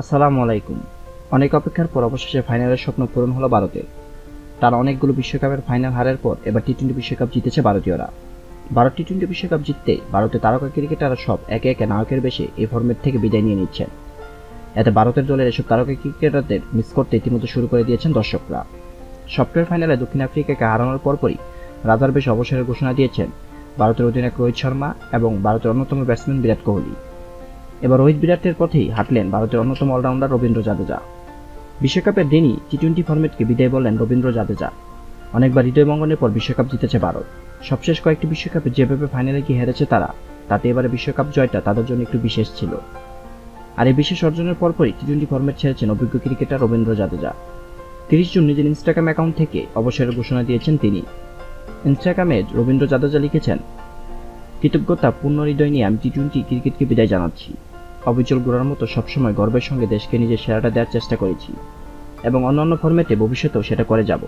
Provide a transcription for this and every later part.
আসসালামু আলাইকুম। অনেক অপেক্ষার পর অবশেষে ফাইনালের স্বপ্ন পূরণ হলো ভারতের। তারা অনেকগুলো বিশ্বকাপের ফাইনাল হারের পর এবার টি টোয়েন্টি বিশ্বকাপ জিতেছে ভারতীয়রা। ভারত টি টোয়েন্টি বিশ্বকাপ জিততে ভারতের তারকা ক্রিকেটাররা সব একে একে নায়কের বেশে এই ফর্মেট থেকে বিদায় নিয়ে নিচ্ছেন। এতে ভারতের দলের এসব তারকা ক্রিকেটারদের মিস করতে ইতিমধ্যে শুরু করে দিয়েছেন দর্শকরা। সফটওয়্যার ফাইনালে দক্ষিণ আফ্রিকাকে হারানোর পরপরই রাজার বেশ অবসরের ঘোষণা দিয়েছেন ভারতের অধিনায়ক রোহিত শর্মা এবং ভারতের অন্যতম ব্যাটসম্যান বিরাট কোহলি। এবার রোহিত বিরাটের পথেই হাঁটলেন ভারতের অন্যতম অলরাউন্ডার রবীন্দ্র জাদেজা। বিশ্বকাপের দিনই টি টোয়েন্টি ফর্মেটকে বিদায় বললেন রবীন্দ্র জাদেজা। অনেকবার হৃদয় মঙ্গনের পর বিশ্বকাপ জিতেছে ভারত। সবশেষ কয়েকটি বিশ্বকাপে যেভাবে ফাইনালে গিয়ে হেরেছে তারা, তাতে এবারে বিশ্বকাপ জয়টা তাদের জন্য একটু বিশেষ ছিল। আর এই বিশেষ অর্জনের পরপরই টি টোয়েন্টি ফর্মেট ছেড়েছেন অভিজ্ঞ ক্রিকেটার রবীন্দ্র জাদেজা। তিরিশ জুন নিজের ইনস্টাগ্রাম অ্যাকাউন্ট থেকে অবসরের ঘোষণা দিয়েছেন তিনি। ইনস্টাগ্রামে রবীন্দ্র জাদেজা লিখেছেন, কৃতজ্ঞতা, পূর্ণ হৃদয় নিয়ে আমি টি টোয়েন্টি ক্রিকেটকে বিদায় জানাচ্ছি। অবিচল গোড়ার মতো সবসময় গর্বের সঙ্গে দেশকে নিজের সেরাটা দেওয়ার চেষ্টা করেছি এবং অন্যান্য ফর্মেটে ভবিষ্যতেও সেটা করে যাব।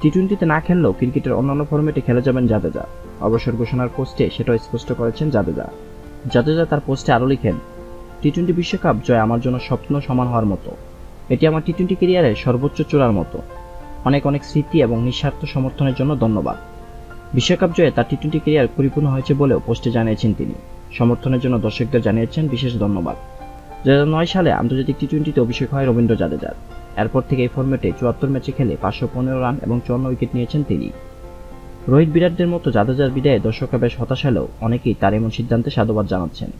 টি টোয়েন্টিতে না খেললেও ক্রিকেটের অন্যান্য ফর্মেটে খেলে যাবেন জাদেজা। অবসর ঘোষণার পোস্টে সেটাও স্পষ্ট করেছেন জাদেজা। জাদেজা তার পোস্টে আরও লিখেন টি টোয়েন্টি বিশ্বকাপ জয় আমার জন্য স্বপ্ন সমান হওয়ার মতো। এটি আমার টি টোয়েন্টি ক্যারিয়ারের সর্বোচ্চ চূড়ার মতো। অনেক অনেক স্মৃতি এবং নিঃস্বার্থ সমর্থনের জন্য ধন্যবাদ। বিশ্বকাপ জয়ে তার টি টোয়েন্টি ক্যারিয়ার পরিপূর্ণ হয়েছে বলেও পোস্টে জানিয়েছেন তিনি। সমর্থনের জন্য দর্শকদের জানিয়েছেন বিশেষ ধন্যবাদ। দু নয় সালে আন্তর্জাতিক টি টোয়েন্টিতে অভিষেক হয় রবীন্দ্র জাদেজার। এরপর থেকে এই ফর্মেটে চুয়াত্তর ম্যাচে খেলে পাঁচশো পনেরো রান এবং চুয়ান্ন উইকেট নিয়েছেন তিনি। রোহিত বিরাটদের মতো জাদেজার বিদায়ে দর্শকরা বেশ হতাশ হলেও অনেকেই তার এমন সিদ্ধান্তে সাধুবাদ জানাচ্ছেন।